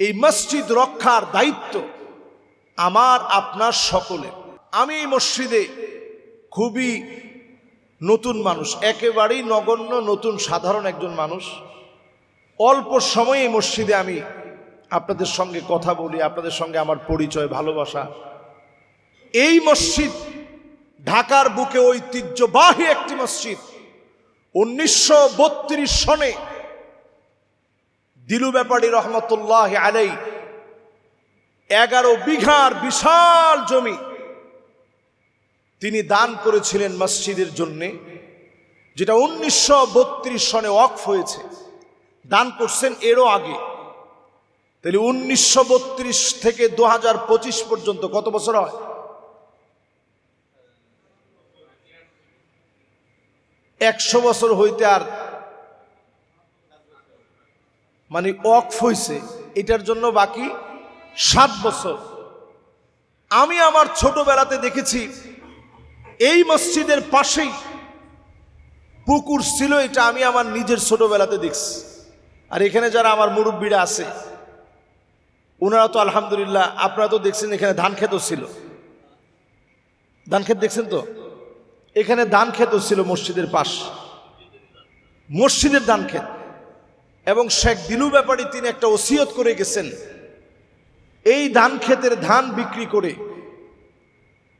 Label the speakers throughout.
Speaker 1: এই মসজিদ রক্ষার দায়িত্ব আমার, আপনার সকলের। আমি এই মসজিদে খুবই নতুন মানুষ, একেবারেই নগণ্য, নতুন, সাধারণ একজন মানুষ। অল্প সময়ে এই মসজিদে আমি আপনাদের সঙ্গে কথা বলি, আপনাদের সঙ্গে আমার পরিচয়, ভালোবাসা। এই মসজিদ ঢাকার বুকে ঐতিহ্যবাহী একটি মসজিদ। উনিশশো বত্রিশ সনে দিলু ব্যাপারী রহমতুল্লাহ আলাই এগারো বিঘার বিশাল জমি তিনি দান করেছিলেন মসজিদের জন্য, যেটা উনিশশো বত্রিশ সনে অফ হয়েছে। দান করছেন এরও আগে। তাহলে উনিশশো বত্রিশ থেকে দু হাজার পঁচিশ পর্যন্ত কত বছর হয়? একশো বছর হইতে আর মানে অক্ফ হইছে, এটার জন্য বাকি সাত বছর। আমি আমার ছোটবেলাতে দেখেছি, এই মসজিদের পাশেই পুকুর ছিল, এটা আমি আমার নিজের ছোটবেলাতে দেখছি। আর এখানে যারা আমার মুরব্বীরা আছে, ওনারা তো আলহামদুলিল্লাহ, আপনারা তো দেখছেন এখানে ধান খেতও ছিল। ধান ক্ষেত দেখছেন তো? এখানে ধান খেতও ছিল মসজিদের পাশ। মসজিদের ধান ক্ষেত। এবং শেখ দিলু ব্যাপারে তিনি একটা ওসিয়ত করে গেছেন। এই ধান ক্ষেতের ধান বিক্রি করে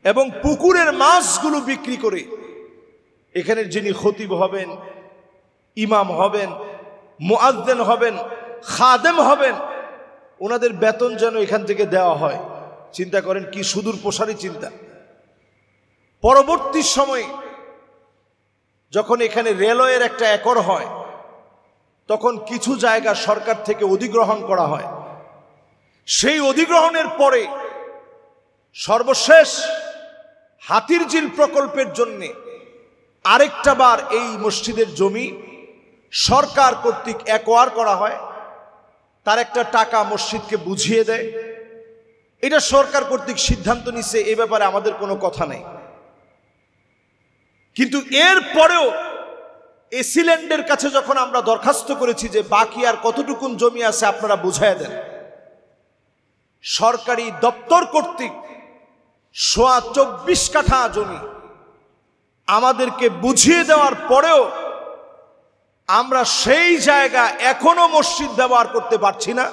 Speaker 1: এবং পুকুরের মাছগুলো বিক্রি করে এখানের যিনি খতিব হবেন, ইমাম হবেন মুআদ্দেন হবেন, খাদেম হবেন, ওনাদের বেতন যেন এখান থেকে দেওয়া হয়। চিন্তা করেন কি সুদূর প্রসারী চিন্তা। পরবর্তী সময়ে যখন এখানে রেলওয়ের একটা একর হয় তখন কিছু জায়গা সরকার থেকে অধিগ্রহণ করা হয়। সেই অধিগ্রহণের পরে সর্বশেষ হাতির ঝিল প্রকল্পের জন্য আরেকটা বার এই মসজিদের জমি সরকার কর্তৃক অ্যাকোয়ার করা হয়। তার একটা টাকা মসজিদকে বুঝিয়ে দেয়। এটা সরকার কর্তৃক সিদ্ধান্ত নিচ্ছে এ ব্যাপারে আমাদের কোনো কথা নেই। কিন্তু এর পরেও এসিল্যান্ডের কাছে যখন আমরা দরখাস্ত করেছি যে বাকি আর কতটুকুন জমি আছে, আপনারা বুঝাই দেন। সরকারি দপ্তর কর্তৃক সোয়া চব্বিশ কাঠা জমি আমাদেরকে বুঝিয়ে দেওয়ার পরেও আমরা সেই জায়গা এখনও মসজিদ ব্যবহার করতে পারছি না,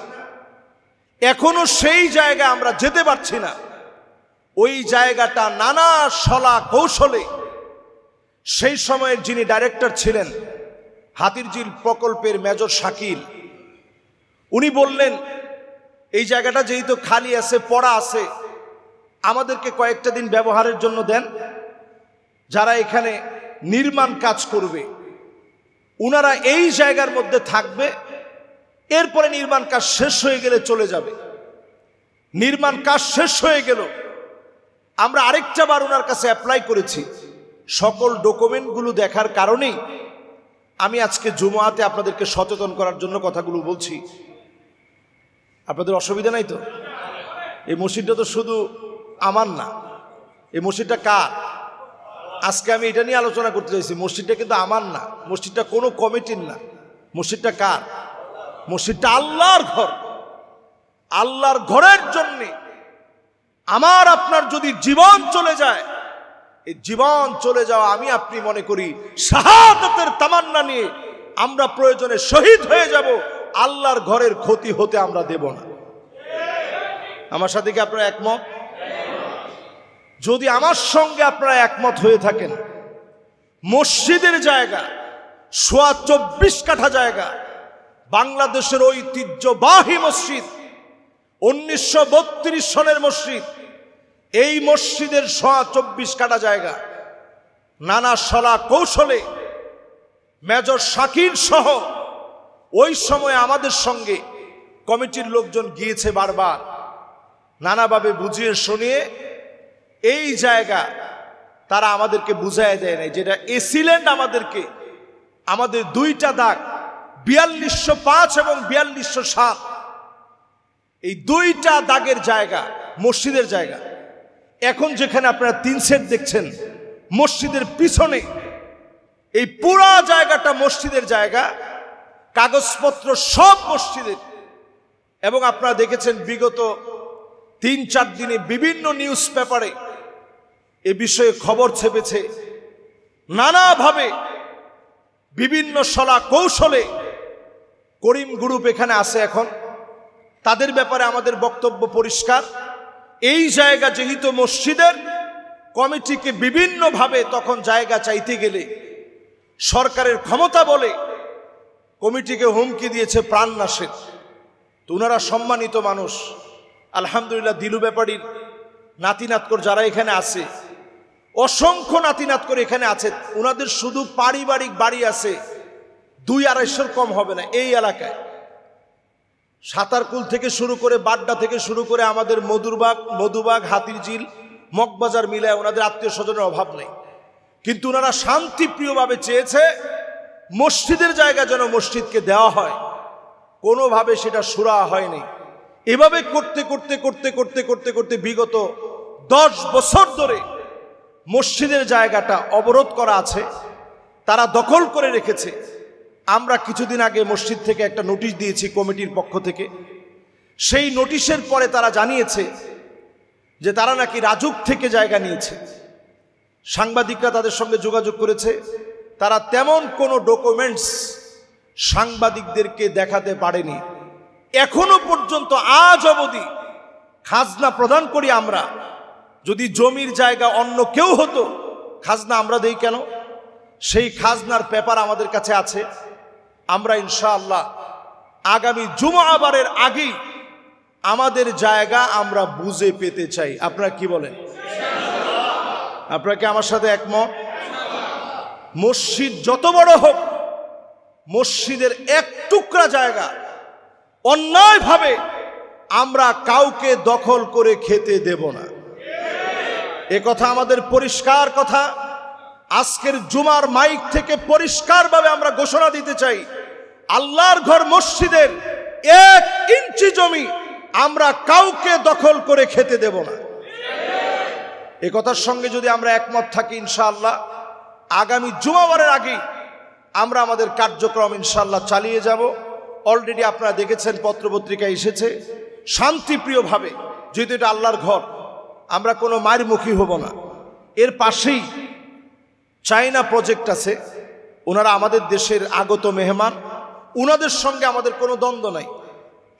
Speaker 1: এখনও সেই জায়গা আমরা যেতে পারছি না। ওই জায়গাটা নানা সলা কৌশলে সেই সময়ের যিনি ডাইরেক্টর ছিলেন, হাতিরঝিল প্রকল্পের মেজর শাকিল, উনি বললেন, এই জায়গাটা যেহেতু খালি আছে, পড়া আছে, আমাদেরকে কয়েকটা দিন ব্যবহারের জন্য দেন। যারা এখানে নির্মাণ কাজ করবে, উনারা এই জায়গার মধ্যে থাকবে, এরপরে নির্মাণ কাজ শেষ হয়ে গেলে চলে যাবে। নির্মাণ কাজ শেষ হয়ে গেল। আমরা আরেকটা বার ওনার কাছে অ্যাপ্লাই করেছি। সকল ডকুমেন্টগুলো দেখার কারণেই আমি আজকে জুমাতে আপনাদেরকে সচেতন করার জন্য কথাগুলো বলছি। আপনাদের অসুবিধা নাই তো? এই মসজিদটা তো শুধু আমার না। এই মসজিদটা কার? আজকে আমি এটা নিয়ে আলোচনা করতে চাইছি, মসজিদটা কিন্তু আমার না। মসজিদটা কোনো কমিটির না। মসজিদটা কার? মসজিদটা আল্লাহর ঘর। আল্লাহর ঘরের জন্যে। আমার আপনার যদি জীবন চলে যায় এই জীবন চলে যাওয়া আমি আপনি মনে করি শাহাদতের তামান্না নিয়ে আমরা প্রয়োজনে শহীদ হয়ে যাব, আল্লাহর ঘরের ক্ষতি হতে আমরা দেব না। আমার সাথে কি আপনারা একমত? যদি আমার সঙ্গে আপনারা একমত হয়ে থাকেন, মসজিদের জায়গা, সোয়া চব্বিশ কাঠা জায়গা, বাংলাদেশের ঐতিহ্যবাহী মসজিদ, উনিশশো বত্রিশ সনের মসজিদ এই মসজিদের সোয়া চব্বিশ কাটা জায়গা। নানা সলা কৌশলে মেজর শাকির সহ ওই সময় আমাদের সঙ্গে কমিটির লোকজন গিয়েছে বারবার। নানাভাবে বুঝিয়ে শুনিয়ে এই জায়গা তারা আমাদেরকে বুঝাই দেয় নাই, যেটা এসিল্যান্ড আমাদেরকে আমাদের দুইটা দাগ, বিয়াল্লিশশো পাঁচ এবং বিয়াল্লিশশো সাত। এই দুইটা দাগের জায়গা, মসজিদের জায়গা। এখন যেখানে আপনারা তিন সেট দেখছেন, মসজিদের পিছনে, এই পুরা জায়গাটা মসজিদের জায়গা, কাগজপত্র সব মসজিদের। এবং আপনারা দেখেছেন বিগত তিন চার দিনে বিভিন্ন নিউজ পেপারে এ বিষয়ে খবর ছেপেছে। নানাভাবে বিভিন্ন সলা কৌশলে করিম গ্রুপ এখানে আছে এখন। তাদের ব্যাপারে আমাদের বক্তব্য পরিষ্কার। এই জায়গা যেহেতু মসজিদের, কমিটিকে বিভিন্নভাবে তখন জায়গা চাইতে গেলে সরকারের ক্ষমতা বলে কমিটিকে হুমকি দিয়েছে প্রাণ নাশের। তো ওনারা সম্মানিত মানুষ। আলহামদুলিল্লাহ দিলু ব্যাপারীর নাতিনাতকর যারা এখানে আছে, অসংখ্য নাতিনাত করে এখানে আছে। ওনাদের শুধু পারিবারিক বাড়ি আছে, দুই আড়াইশোর কম হবে না, এই এলাকায়। সাঁতারকুল থেকে শুরু করে বাড্ডা থেকে শুরু করে আমাদের মধুরবাগ, মধুবাগ হাতির ঝিল মগবাজার মিলায় ওনাদের আত্মীয় স্বজনের অভাব নেই। কিন্তু ওনারা শান্তিপ্রিয়ভাবে চেয়েছে মসজিদের জায়গা যেন মসজিদকে দেওয়া হয়। কোনোভাবে সেটা সুরা হয়নি। এভাবে করতে করতে করতে করতে করতে করতে বিগত দশ বছর ধরে মসজিদের জায়গাটা অবরোধ করা আছে, তারা দখল করে রেখেছে। আমরা কিছুদিন আগে মসজিদ থেকে একটা নোটিশ দিয়েছি কমিটির পক্ষ থেকে। সেই নোটিশের পরে তারা জানিয়েছে যে তারা নাকি রাজুক থেকে জায়গা নিয়েছে। সাংবাদিকরা তাদের সঙ্গে যোগাযোগ করেছে। তারা তেমন কোনো ডকুমেন্টস সাংবাদিকদেরকে দেখাতে পারেনি। এখনও পর্যন্ত আজ অবধি খাজনা প্রদান করি আমরা। যদি জমির জায়গা অন্য কেউ হতো, খাজনা আমরা দেই কেন? সেই খাজনার পেপার আমাদের কাছে আছে। আমরা ইনশাআল্লাহ আগামী জুমাবারের আগেই আমাদের জায়গা আমরা বুঝে পেতে চাই। আপনারা কি বলেন? আপনারা কি আমার সাথে একমত? মসজিদ যত বড় হোক, মসজিদের এক টুকরা জায়গা অন্যায়ভাবে আমরা কাউকে দখল করে খেতে দেব না। এ কথা আমাদের পরিষ্কার কথা। আজকের জুমার মাইক থেকে পরিষ্কারভাবে আমরা ঘোষণা দিতে চাই। আল্লাহর ঘর মসজিদের এক ইঞ্চি জমি আমরা কাউকে দখল করে খেতে দেব না। এ কথার সঙ্গে যদি আমরা একমত থাকি ইনশাআল্লাহ, আগামী জুমাবারের আগেই আমরা আমাদের কার্যক্রম ইনশাআল্লাহ চালিয়ে যাব। অলরেডি আপনারা দেখেছেন পত্রপত্রিকা এসেছে। শান্তিপ্রিয়ভাবে, যেহেতু এটা আল্লাহর ঘর, আমরা কোনো মায়েরমুখী হব না। এর পাশেই চাইনা প্রজেক্ট আছে। ওনারা আমাদের দেশের আগত মেহমান। ওনাদের সঙ্গে আমাদের কোনো দ্বন্দ্ব নাই।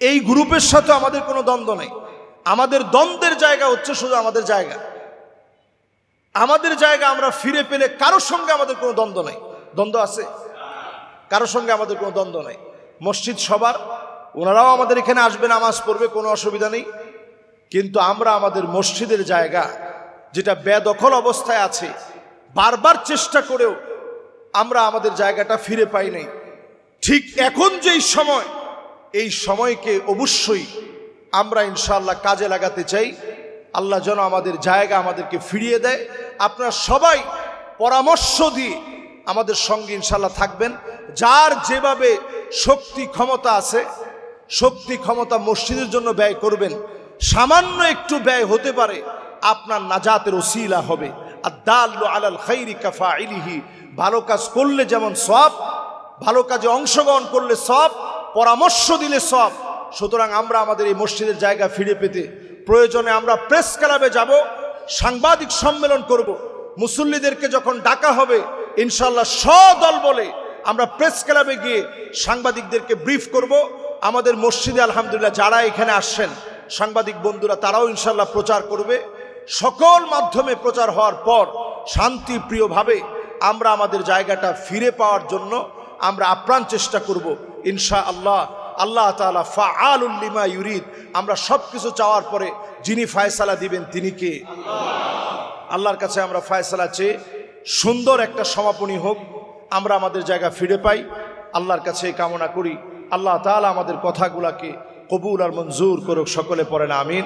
Speaker 1: এই গ্রুপের সাথে আমাদের কোনো দ্বন্দ্ব নাই। আমাদের দ্বন্দ্বের জায়গা হচ্ছে শুধু আমাদের জায়গা। আমাদের জায়গা আমরা ফিরে পেলে কারোর সঙ্গে আমাদের কোনো দ্বন্দ্ব নাই। দ্বন্দ্ব আছে? কারোর সঙ্গে আমাদের কোনো দ্বন্দ্ব নাই। মসজিদ সবার, ওনারাও আমাদের এখানে আসবে, নামাজ পড়বে, কোনো অসুবিধা নেই। কিন্তু আমরা আমাদের মসজিদের জায়গা, যেটা বেদখল অবস্থায় আছে, বারবার চেষ্টা করেও আমরা আমাদের জায়গাটা ফিরে পাই নাই। ঠিক এখন যেই সময়, এই সময়কে অবশ্যই আমরা ইনশাআল্লাহ কাজে লাগাতে চাই। আল্লাহ যেন আমাদের জায়গা আমাদেরকে ফিরিয়ে দেয়। আপনারা সবাই পরামর্শ দিয়ে আমাদের সঙ্গে ইনশাল্লাহ থাকবেন। যার যেভাবে শক্তি ক্ষমতা আছে, শক্তি ক্ষমতা মসজিদের জন্য ব্যয় করবেন, সামান্য একটু ব্যয় হতে পারে, আপনার নাজাতের ওসিলা হবে। আর দাল আলাল খাইরি কাফা ইলিহি ভালো কাজ করলে যেমন সব ভালো কাজে অংশগ্রহণ করলে সব, পরামর্শ দিলে সব। সুতরাং আমরা আমাদের এই মসজিদের জায়গা ফিরে পেতে প্রয়োজনে আমরা প্রেস ক্লাবে যাব, সাংবাদিক সম্মেলন করব। মুসল্লিদেরকে যখন ডাকা হবে ইনশাল্লাহ সদল বলে আমরা প্রেস ক্লাবে গিয়ে সাংবাদিকদেরকে ব্রিফ করব। আমাদের মসজিদে আলহামদুলিল্লাহ যারা এখানে আসছেন, সাংবাদিক বন্ধুরা, তারাও ইনশাল্লাহ প্রচার করবে। সকল মাধ্যমে প্রচার হওয়ার পর শান্তিপ্রিয়ভাবে আমরা আমাদের জায়গাটা ফিরে পাওয়ার জন্য আমরা আপ্রাণ চেষ্টা করব ইনশা আল্লাহ আল্লাহ তালা ফা আলুল্লিমা ইউরিদ। আমরা সব কিছু চাওয়ার পরে যিনি ফায়সালা দিবেন তিনি কে? আল্লাহর কাছে আমরা ফায়সালা চেয়ে সুন্দর একটা সমাপনী হোক, আমরা আমাদের জায়গা ফিরে পাই। আল্লাহর কাছে কামনা করি। আল্লাহ তাআলা আমাদের কথাগুলাকে কবুল আর মঞ্জুর করুক, সকলে পড়েন, আমিন।